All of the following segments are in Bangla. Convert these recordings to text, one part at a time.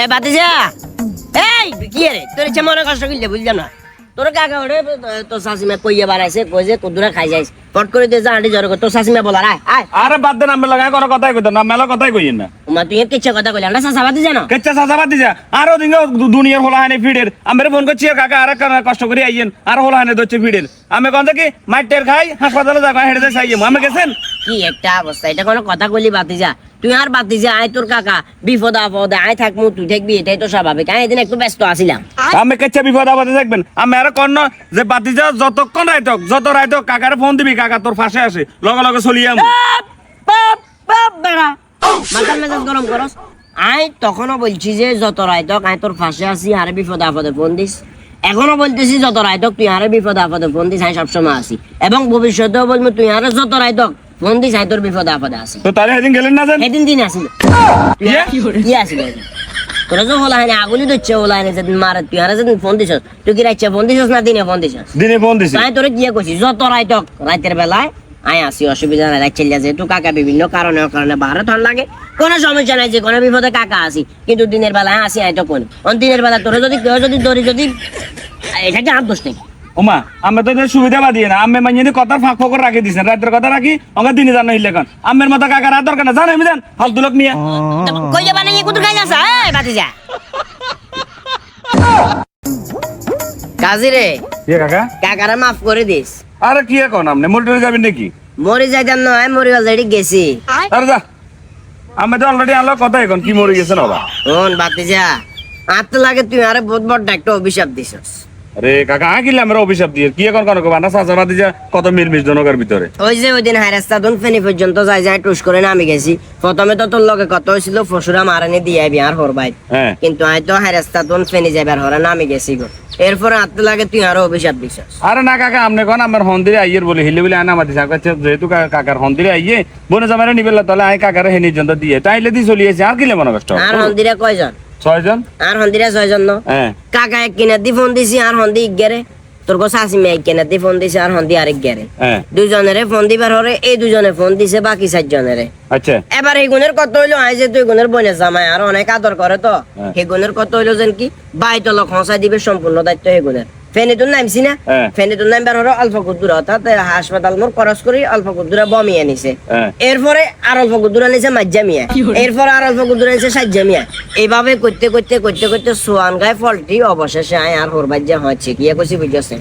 এ, বাতিজা। এই, কি রে? তোর ইচ্ছা মনে কষ্ট করলে, বুঝলাম না। তোর কাকা ওরে তোর শাশিমা কইয়া বাড়াইছে কই যে কুদুরা খাই যাইস। পট করে দিয়ে যা, আন্টি জ্বর তোর শাশিমা বলা, আয় আয়। আরে বাদ দেন আমি লাগাই কোনো কথাই কইতাম না, মেলা কথাই কইন না। মা তুই কিচ্ছু কথা কইলাম না শাশা বাতি জানো? কেচ্চা সাজা বাদ দিছা আরও দিন দুনিয়ার হলা হানে ফিডের আমি ফোন করছি কাকা আরে কানা কষ্ট করে আইয়েন। আর হলা হানে দচ্ছে ফিডের আমি কোন থেকে মাইটের খাই হাসপাতালে যাব যাই আমি গেছেন? কি একটা অবস্থা এটা কোনো কথা কইলি বাতি যা তুই আর বাতি যা আয় তোর কাকা। বিপদ আপদ আয় থাকমু তুই থাকবি এটাই তো স্বাভাবিক। আমি এদিন একটু ব্যস্ত আছিলাম। আমি কেচ্চা বিপদ আপদে থাকবেন। আমি আর কন্ন যে বাতি যা যতক্ষণ রাইতক যত রাইতক কাকারে ফোন দিবি কাকা তোর পাশে আসে। লগে লগে চলিয়ে আমি বাপ, বাপ, বাপ, বেড়া। মাথার মেজাজ গরম করস। আই তখনও বলছি যে যত রায়তক আই তোর ফাঁসে আছি আরে বিপদে আপদে ফোন দিস। এখনও বলতেছি যত রায়তক তুই আরে বিপদে আপদে ফোন দিস আমি সবসময় আছি। এবং ভবিষ্যতেও বলব তুই আরে যত রায়তক ফোন দিস আই তোর বিপদে আপদে আছি। তো তাহলে সেদিন গেলেন না সেদিন দিন আসিল। ইয়ে? কি আসিল? তোরা যে ওলা হানে আগুলি দিচ্ছে ওলা হানে মারে তুই আরে যেদিন ফোন দিছস তুই কি রাইছে ফোন দিছস না দিনে ফোন দিছস? দিনে ফোন দিছি। তাই তোরে কি কইছি যত রাইতক রাতের বেলায় আয় আসি অসুবিধা নাই রাত চলে যেহেতু কাকা বিভিন্ন কারণে কারণে বাহারে ঠান্ডা লাগে। কোনো সমস্যা নাই যে কোনো বিপদে কাকা আসি। কিন্তু দিনের বেলায় আসি আয় তো কোন অন দিনের বেলা তোরে যদি কেউ যদি ধরি যদি এটাকে হাত দোষ নেই? ওমা আমি তো এদের সুবিধা বা না। আমি মানে কথার ফাঁক ফকর রাখি দিছেন রাতের কথা রাখি আমার দিনে জানো হিলে কান। আমের মতো কাকা রাত দরকার না। জানো আমি জান ফালতু লোক নিয়ে। কই যাবা নাই কুতুর খাই যাস এই বাতি যা। কাজী রে। কাকা? কাকারা মাফ করে দিস। আরে কি এখন? আপনি মোটরে যাবেন নাকি? মরি যাইতাম নয় মরি অলরেডি গেছি। আরে যা। আমি তো অলরেডি আলো কথা এখন কি মরে গেছেন বাবা? বাতি যা আর তো লাগে তুই আরে বহুত বড় একটা অভিশাপ দিছস। আরে কাকা আঁকিলে আমার অভিশাপ দিয়ে কি এখন কোনো বানা চাচাবাদি যা কত মিলমিশ জনকের ভিতরে? ওই যে ওই দিন হাইরাস্তা দুন ফেনি পর্যন্ত যাই যাই টুস করে নামি গেছি। প্রথমে তো তোর লগে কত হয়েছিল ফসুরা মারানি দিয়ে আইবি আর হরবাই। হ্যাঁ। কিন্তু আই তো হাইরাস্তা দুন ফেনি যাবার হরে নামি গেছি গো। এরপরে আত্মে লাগে তুই আরও অভিশাপ দিছস। আরে না কাকা আমনে কোন আমার হন্দিরে আইয়ের বলে হিলে বলে আনা মাতি সাকা যেহেতু কাকার হন্দিরে আইয়ে বনে জামারে নিবেলা তলে আই কাকারে হেনি জন্য দিয়ে। তাইলে দি চলিয়েছে আর কিলে মনে কষ্ট? আর হন্দিরে কয়জন? ছয়জন? আর হন্দিরে ছয়জন ন? হ্যাঁ। কাকা এক কিনা দি ফোন দিছি আর হন্দি ইগেরে তোর কো শাসিমে মেয়ে কিনা দি ফোন দিছে আর হন্দি আরেক গেরে দুজনেরে ফোন দিবার হরে এই দুজনে ফোন দিছে বাকি চারজনেরে। আচ্ছা। এবার এই গুণের কত হইল? আই যে তুই গুণের বনে জামাই আর অনেক আদর করে তো। হ্যাঁ। সেই গুণের কত হইল যেন কি? বাইতলক হসাই দিবে সম্পূর্ণ দায়িত্ব সেই গুণের ফেনিতুন নামছি না? ফেনে ফেনিতুন নামবার হলো অল্প কুদ্দুরা অর্থাৎ হাসপাতাল মোর খরচ করে অল্প কুদ্দুরা বমি আনিছে। এরপরে আর অল্প কুদ্দুরা আনিছে মাজ্জামিয়া এরপরে আর অল্প কুদ্দুরা আনিছে সাজ্জামিয়া এইভাবে করতে করতে করতে করতে সোয়ান গায়ে ফলটি অবশেষে আয় আর হরবাজ্জা হচ্ছে কি কইছি বুঝছে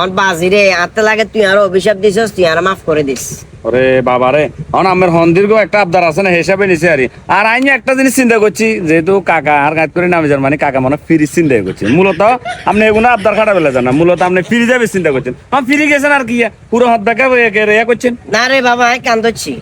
অন বাজিরে আতে লাগে তুই আর অভিশাপ দিছস তুই আর মাফ করে দিস। ওরে বাবা রে আমার হন্দির গো একটা আবদার আছে না হিসাবে নিছে আরে আর আইনি একটা জিনিস চিন্তা করছি যেহেতু কাকা আর করে নামে যান মানে কাকা মনে ফিরি চিন্তা করছে। মূলত আপনি এগুলো আবদার খাটা বেলা জানা মূলত আপনি ফিরি যাবে চিন্তা করছেন। ফিরি গেছেন আর কি পুরো হাত দেখা করছেন। না রে বাবা আয় কান্দছি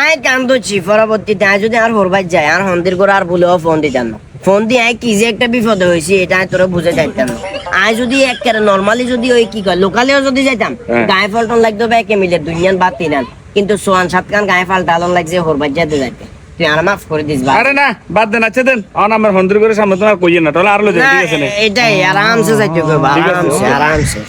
আয় কান্দছি পরবর্তীতে আয় যদি আর হরবাই যায় আর হন্দির করে আর ভুলেও ফোন দিতাম না। ফোন দিয়ে কি যে একটা বিপদে হয়েছে এটা তোরা বুঝে যাইতাম না। আয় যদি একেবারে নর্মালি যদি ওই কি কয় লোকালেও যদি যাইতাম হ্যাঁ। গায়ে ফলটন লাগতো বা একে মিলে দুইয়ান বা তিনান কিন্তু সোয়ান সাত কান গায়ে ফাল ডালন লাগছে হরবাই যাইতে। যাইতে তুই আর মাফ করে দিস ভাই আরে না বাদ দেন আচ্ছা দেন অন আমার হন্দির করে সামনে তো আর কইয়ে না তাহলে আর লো না ঠিক আছে না? এটাই আরামসে যাইতে কই আরামসে আরামসে